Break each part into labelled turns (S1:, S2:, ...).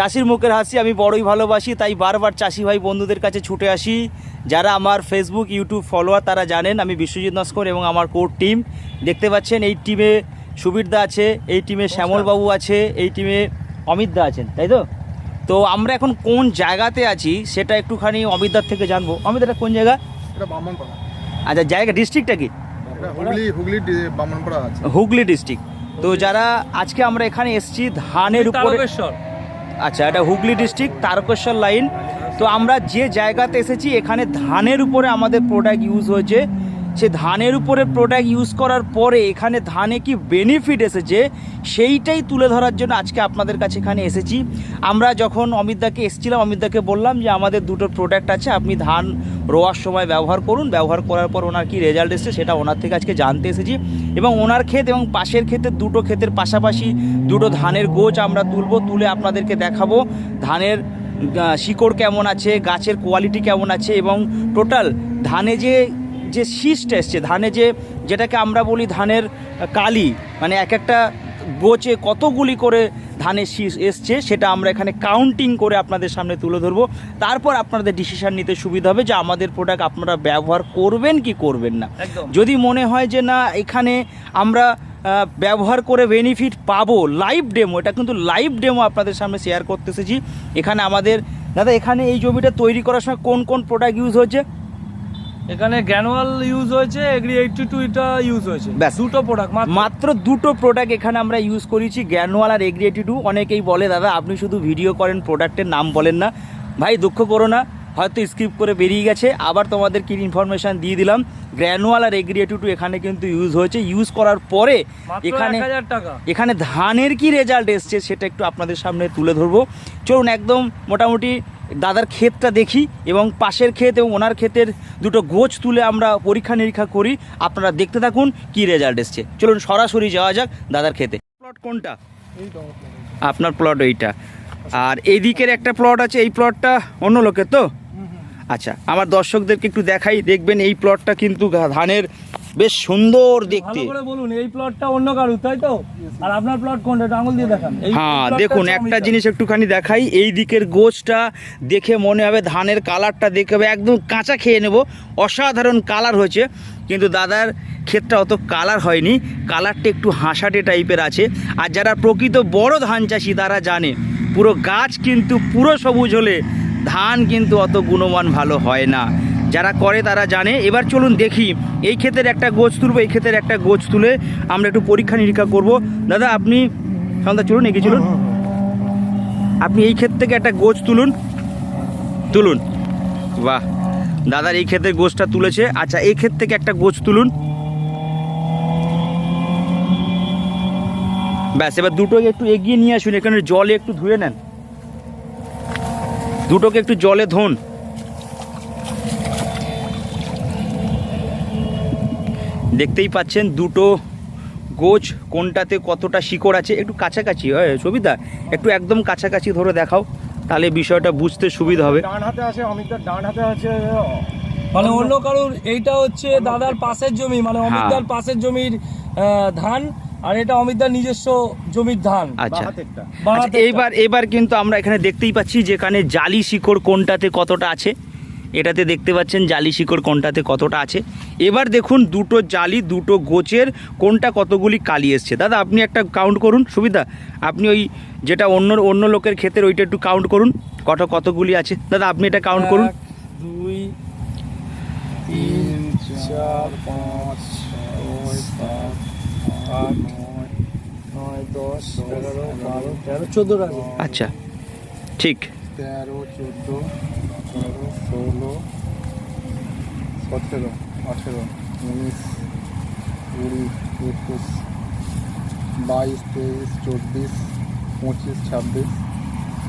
S1: চাষির মুখের হাসি আমি বড়ই ভালোবাসি তাই বারবার চাষি ভাই বন্ধুদের কাছে ছুটে আসি। যারা আমার ফেসবুক ইউটিউব ফলোয়ার তারা জানেন আমি বিশ্বজিৎ নস্কর এবং আমার কোর টিম দেখতে পাচ্ছেন এই টিমে সুবীরদা আছে এই টিমে শ্যামলবাবু আছে এই টিমে অমিতদা আছেন তাই তো? তো আমরা এখন কোন জায়গাতে আছি সেটা একটুখানি অমিতদার থেকে জানব। অমিত এটা কোন জায়গা? আচ্ছা জায়গা ডিস্ট্রিক্টটা কি?
S2: হুগলি হুগলি বামনপাড়া আছে।
S1: হুগলি ডিস্ট্রিক্ট তো যারা আজকে আমরা এখানে এসেছি ধানের উপরে আচ্ছা এটা হুগলি ডিস্ট্রিক্ট, তারকেশ্বর লাইন। তো আমরা যে জায়গাতে এসেছি, এখানে ধানের উপরে আমাদের প্রোডাক্ট ইউজ হয়েছে। সে ধানের উপরে প্রোডাক্ট ইউজ করার পরে এখানে ধানে কি বেনিফিট এসেছে, সেইটাই তুলে ধরার জন্য আজকে আপনাদের কাছে এখানে এসেছি। আমরা যখন অমিতদাকে এসেছিলাম অমিতদাকে বললাম যে আমাদের দুটো প্রোডাক্ট আছে, আপনি ধান রোয়ার সময় ব্যবহার করুন। ব্যবহার করার পর ওনার কি রেজাল্ট এসেছে সেটা ওনার থেকে আজকে জানতে এসেছি। এবং ওনার ক্ষেত এবং পাশের ক্ষেতের দুটো ক্ষেতের পাশাপাশি দুটো ধানের গোছ আমরা তুলবো, তুলে আপনাদেরকে দেখাবো। ধানের শিকড় কেমন আছে, গাছের কোয়ালিটি কেমন আছে এবং টোটাল ধানে যে যে শীষটা এসছে ধানে যে যেটাকে আমরা বলি ধানের কালি মানে এক একটা গোচে কতগুলি করে ধানের শীষ এসছে সেটা আমরা এখানে কাউন্টিং করে আপনাদের সামনে তুলে ধরবো। তারপর আপনাদের ডিসিশান নিতে সুবিধা হবে যে আমাদের প্রোডাক্ট আপনারা ব্যবহার করবেন কি করবেন না। যদি মনে হয় যে না এখানে আমরা ব্যবহার করে বেনিফিট পাবো লাইভ ডেমো এটা কিন্তু লাইভ ডেমো আপনাদের সামনে শেয়ার করতে এসেছি। এখানে আমাদের দাদা এখানে এই জমিটা তৈরি করার সময় কোন কোন প্রোডাক্ট ইউজ হচ্ছে
S3: এখানে গ্যানুয়াল ইউজ হয়েছে এগ্রি এইটটি টু এটা ইউজ হয়েছে।
S1: ব্যাস।
S3: দুটো প্রোডাক্ট মাত্র।
S1: দুটো প্রোডাক্ট এখানে আমরা ইউজ করেছি গ্যানুয়াল আর এগ্রিয়েটি টু অনেকেই বলে দাদা আপনি শুধু ভিডিও করেন প্রোডাক্টের নাম বলেন না। ভাই দুঃখ করো না হয়তো স্কিপ করে বেরিয়ে গেছে। আবার তোমাদের কি ইনফরমেশন দিয়ে দিলাম গ্র্যানুয়াল আর এগ্রিয়েটি টু এখানে কিন্তু ইউজ হয়েছে। ইউজ করার পরে এখানে এখানে ধানের কি রেজাল্ট এসছে সেটা একটু আপনাদের সামনে তুলে ধরবো। চলুন একদম মোটামুটি দাদার ক্ষেতটা দেখি এবং পাশের ক্ষেত এবং ওনার ক্ষেতের দুটো গোছ তুলে আমরা পরীক্ষা নিরীক্ষা করি। আপনারা দেখতে থাকুন কি রেজাল্ট এসছে। চলুন সরাসরি যাওয়া যাক দাদার ক্ষেতে। প্লট কোনটা? আপনার প্লট এইটা। আর এই দিকের একটা প্লট আছে এই প্লটটা অন্য লোকের তো? আচ্ছা আমার দর্শকদেরকে একটু দেখাই দেখবেন এই প্লটটা কিন্তু ধানের বেশ সুন্দর দেখতে।
S3: করে বলুন এই প্লটটা অন্য কারু তাই তো? আর আপনার প্লট কোনটা? একটু আঙুল দিয়ে দেখান।
S1: হ্যাঁ দেখুন একটা জিনিস একটুখানি দেখাই এই দিকের গোছটা দেখে মনে হবে ধানের কালারটা দেখে হবে একদম কাঁচা খেয়ে নেব। অসাধারণ কালার হয়েছে কিন্তু দাদার ক্ষেতটা অত কালার হয়নি। কালারটা একটু হাসাটে টাইপের আছে। আর যারা প্রকৃত বড় ধান চাষি তারা জানে পুরো গাছ কিন্তু পুরো সবুজ হলে ধান কিন্তু অত গুণমান ভালো হয় না। যারা করে তারা জানে। এবার চলুন দেখি, এই ক্ষেতের একটা গোছ তুলবো, এই ক্ষেতের একটা গোছ তুলে আমরা একটু পরীক্ষা নিরীক্ষা করব। দাদা, আপনি সন্ধ্যা, চলুন, এগিয়ে চলুন। আপনি এই ক্ষেত থেকে একটা গোছ তুলুন। তুলুন। বাহ! দাদার এই ক্ষেতের গোছটা তুলেছে। আচ্ছা এই ক্ষেত থেকে একটা গোছ তুলুন। ব্যাস, এবার দুটোকে একটু এগিয়ে নিয়ে আসুন। এখানে জলে একটু ধুয়ে নেন। দুটোকে একটু জলে ধোন। দেখতেই পাচ্ছেন দুটো গোছ কোনটাতে কতটা শিকড় আছে। একটু কাছাকাছি হয় সবিতা? একটু একদম কাছাকাছি ধরে দেখাও তাহলে বিষয়টা বুঝতে সুবিধা হবে।
S2: ডান হাতে আছে অমিতার ডান হাতে আছে।
S3: মানে অন্য কারোর এইটা হচ্ছে দাদার পাশের জমি মানে
S1: হ্যাঁ।
S3: অমিতদার পাশের জমির ধান আর এটা অমিতদার নিজস্ব জমির ধান।
S1: আচ্ছা।
S2: বাঁ হাতেরটা।
S3: বাঁ
S1: আচ্ছা। এইবার এবার কিন্তু আমরা এখানে দেখতেই পাচ্ছি যেখানে জালি শিকড় কোনটাতে কতটা আছে। এটাতে দেখতে পাচ্ছেন জালি শিকড় কোনটাতে কতটা আছে। এবার দেখুন দুটো জালি দুটো গোচের কোনটা কতগুলি কালি এসছে। দাদা আপনি একটা কাউন্ট করুন সুবিধা? আপনি ওই যেটা অন্য অন্য লোকের ক্ষেতের ওইটা একটু কাউন্ট করুন কত কতগুলি আছে। দাদা আপনি এটা কাউন্ট করুন।
S3: দুই
S2: তিন চার পাঁচ ছয় সাত আট নয়
S3: নয় দশ এগারো বারো তেরো চোদ্দ
S1: আচ্ছা ঠিক।
S2: তেরো চোদ্দ ষোলো সতেরো আঠেরো উনিশ কুড়ি একুশ বাইশ তেইশ চব্বিশ পঁচিশ ছাব্বিশ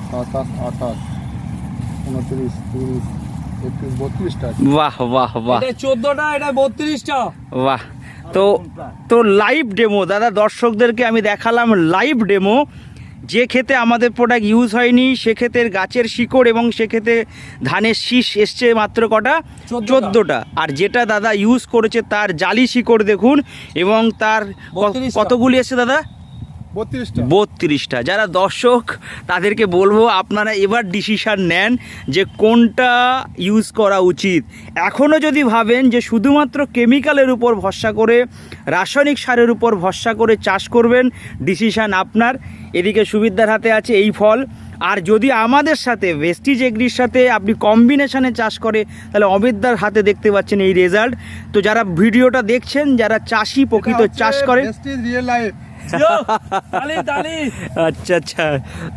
S2: সাতাশ আঠাশ উনত্রিশ তিরিশ একত্রিশ বত্রিশটা
S1: বাহ বাহ বাহ।
S3: এটা চোদ্দোটা এটা বত্রিশটা।
S1: বাহ। তো তো লাইভ ডেমো দাদা দর্শকদেরকে আমি দেখালাম লাইভ ডেমো যে ক্ষেতে আমাদের প্রোডাক্ট ইউজ হয়নি সে ক্ষেতের গাছের শিকড় এবং সে ক্ষেতে ধানের শীষ এসছে মাত্র কটা?
S3: চোদ্দোটা।
S1: চোদ্দোটা। আর যেটা দাদা ইউজ করেছে তার জালি শিকড় দেখুন এবং তার কতগুলি এসছে দাদা?
S2: বত্রিশটা।
S1: বত্রিশটা। যারা দর্শক তাদেরকে বলব আপনারা এবার ডিসিশান নেন যে কোনটা ইউজ করা উচিত। এখনও যদি ভাবেন যে শুধুমাত্র কেমিক্যালের উপর ভরসা করে রাসায়নিক সারের উপর ভরসা করে চাষ করবেন ডিসিশান আপনার। এদিকে সুবিধার হাতে আছে এই ফল। আর যদি আমাদের সাথে ভেস্টিজ এগ্রির সাথে আপনি কম্বিনেশনে চাষ করে তাহলে অমিতদার হাতে দেখতে পাচ্ছেন এই রেজাল্ট তো যারা ভিডিওটা দেখছেন যারা চাষি প্রকৃত চাষ করে আচ্ছা আচ্ছা।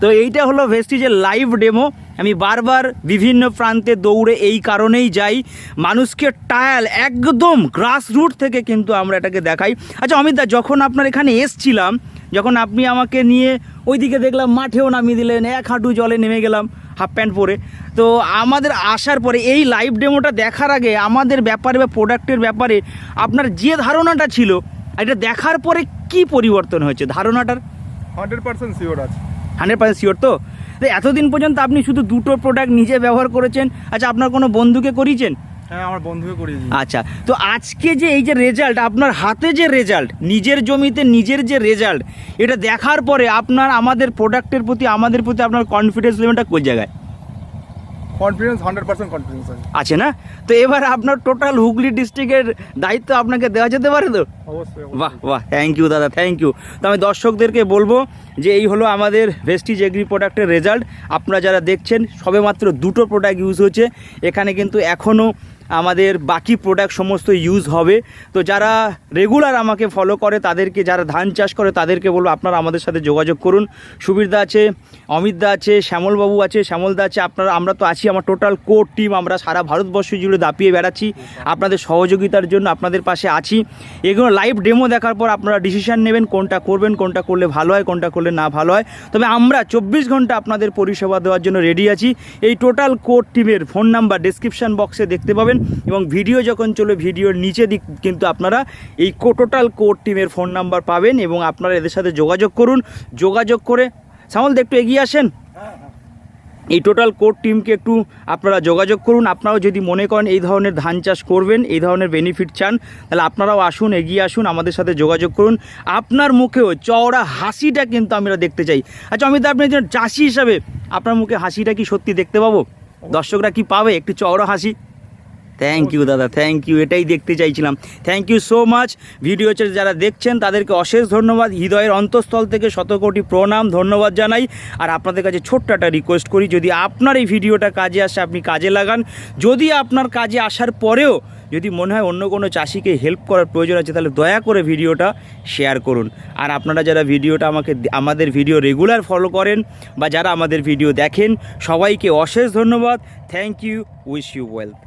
S1: তো এইটা হলো ভেস্টিজের লাইভ ডেমো আমি বারবার বিভিন্ন প্রান্তে দৌড়ে এই কারণেই যাই। মানুষকে টায়াল একদম গ্রাসরুট থেকে কিন্তু আমরা এটাকে দেখাই। আচ্ছা অমিত দা যখন আপনার এখানে এসছিলাম যখন আপনি আমাকে নিয়ে ওইদিকে দেখলাম মাঠেও নামিয়ে দিলেন এক হাঁটু জলে নেমে গেলাম হাফ প্যান্ট পরে। তো আমাদের আসার পরে এই লাইভ ডেমোটা দেখার আগে আমাদের ব্যাপারে বা প্রোডাক্টের ব্যাপারে আপনার যে ধারণাটা ছিল এটা দেখার পরে কি পরিবর্তন হয়েছে? ধারণাটার?
S2: হান্ড্রেড পার্সেন্ট শিওর আছে।
S1: হান্ড্রেড পার্সেন্ট শিওর তো? তো এতদিন পর্যন্ত আপনি শুধু দুটো প্রোডাক্ট নিজে ব্যবহার করেছেন আচ্ছা আপনার কোনো বন্ধুকে করিয়েছেন?
S2: হ্যাঁ আমার বন্ধুকে
S1: আচ্ছা তো আজকে যে এই যে রেজাল্ট আপনার হাতে যে রেজাল্ট নিজের জমিতে নিজের যে রেজাল্ট এটা দেখার পরে আপনার আমাদের প্রোডাক্টের প্রতি আমাদের প্রতি আপনার কনফিডেন্স লেভেলটা কোন জায়গায়?
S2: কনফিডেন্স হান্ড্রেড পার্সেন্ট কনফিডেন্স আছে।
S1: না? তো এবার আপনার টোটাল হুগলি ডিস্ট্রিক্টের দায়িত্ব আপনাকে দেওয়া যেতে পারে তো?
S2: অবশ্যই
S1: বাহ বাহ থ্যাংক ইউ দাদা থ্যাংক ইউ তো আমি দর্শকদেরকে বলব যে এই হলো আমাদের ভেস্টিজ এগ্রি প্রোডাক্টের রেজাল্ট আপনারা যারা দেখছেন সবেমাত্র দুটো প্রোডাক্ট ইউজ হচ্ছে এখানে কিন্তু এখনও আমাদের বাকি প্রোডাক্ট সমস্ত ইউজ হবে। তো যারা রেগুলার আমাকে ফলো করে, তাদেরকে, যারা ধান চাষ করে, তাদেরকে বলব আপনারা আমাদের সাথে যোগাযোগ করুন। সুবীরদা আছে, অমিতদা আছে, শ্যামলবাবু আছে, শ্যামলদা আছে, আপনারা, আমরা তো আছি আমার টোটাল কোর টিম আমরা সারা ভারতবর্ষ জুড়ে দাপিয়ে বেড়াচ্ছি। আপনাদের সহযোগিতার জন্য আপনাদের পাশে আছি। এগুলো লাইভ ডেমো দেখার পর আপনারা ডিসিশন নেবেন কোনটা করবেন, কোনটা করলে ভালো হয়, কোনটা করলে না ভালো হয়। তবে আমরা চব্বিশ ঘণ্টা আপনাদের পরিষেবা দেওয়ার জন্য রেডি আছি। এই টোটাল কোর টিমের ফোন নাম্বার ডিসক্রিপশন বক্সে দেখতে পাবেন। এবং ভিডিও যখন চলে ভিডিওর নিচে দিক কিন্তু আপনারা এই কো টোটাল কোর টিমের ফোন নাম্বার পাবেন এবং আপনারা এদের সাথে যোগাযোগ করুন। যোগাযোগ করে, সামল একটু এগিয়ে আসেন। এই টোটাল কোর টিমকে একটু আপনারা যোগাযোগ করুন। আপনারাও যদি মনে করেন এই ধরনের ধান চাষ করবেন, এই ধরনের বেনিফিট চান, তাহলে আপনারাও আসুন, এগিয়ে আসুন, আমাদের সাথে যোগাযোগ করুন। আপনার মুখেও চওড়া হাসিটা কিন্তু আমরা দেখতে চাই। আচ্ছা অমিত, আপনি একজন চাষি হিসাবে আপনার মুখে হাসিটা কি সত্যি দেখতে পাবো? দর্শকরা কি পাবে? একটু চওড়া হাসি। থ্যাংক ইউ দাদা থ্যাংক ইউ এটাই দেখতে চাইছিলাম। Thank you so much video যারা দেখছেন, তাদেরকে অশেষ ধন্যবাদ। হৃদয়ের অন্তঃস্থল থেকে শতকোটি প্রণাম, ধন্যবাদ জানাই। আর আপনাদের কাছে ছোট্ট একটা রিকোয়েস্ট করি, যদি আপনার এই ভিডিওটা কাজে আসে, আপনি কাজে লাগান। যদি আপনার কাজে আসার পরেও যদি মনে হয় অন্য কোনো চাষিকে হেল্প করার প্রয়োজন আছে, তাহলে দয়া করে ভিডিওটা শেয়ার করুন। আর আপনারা যারা ভিডিওটা আমাকে আমাদের ভিডিও রেগুলার ফলো করেন, বা যারা আমাদের ভিডিও দেখেন, সবাইকে অশেষ ধন্যবাদ। Thank you wish you wealth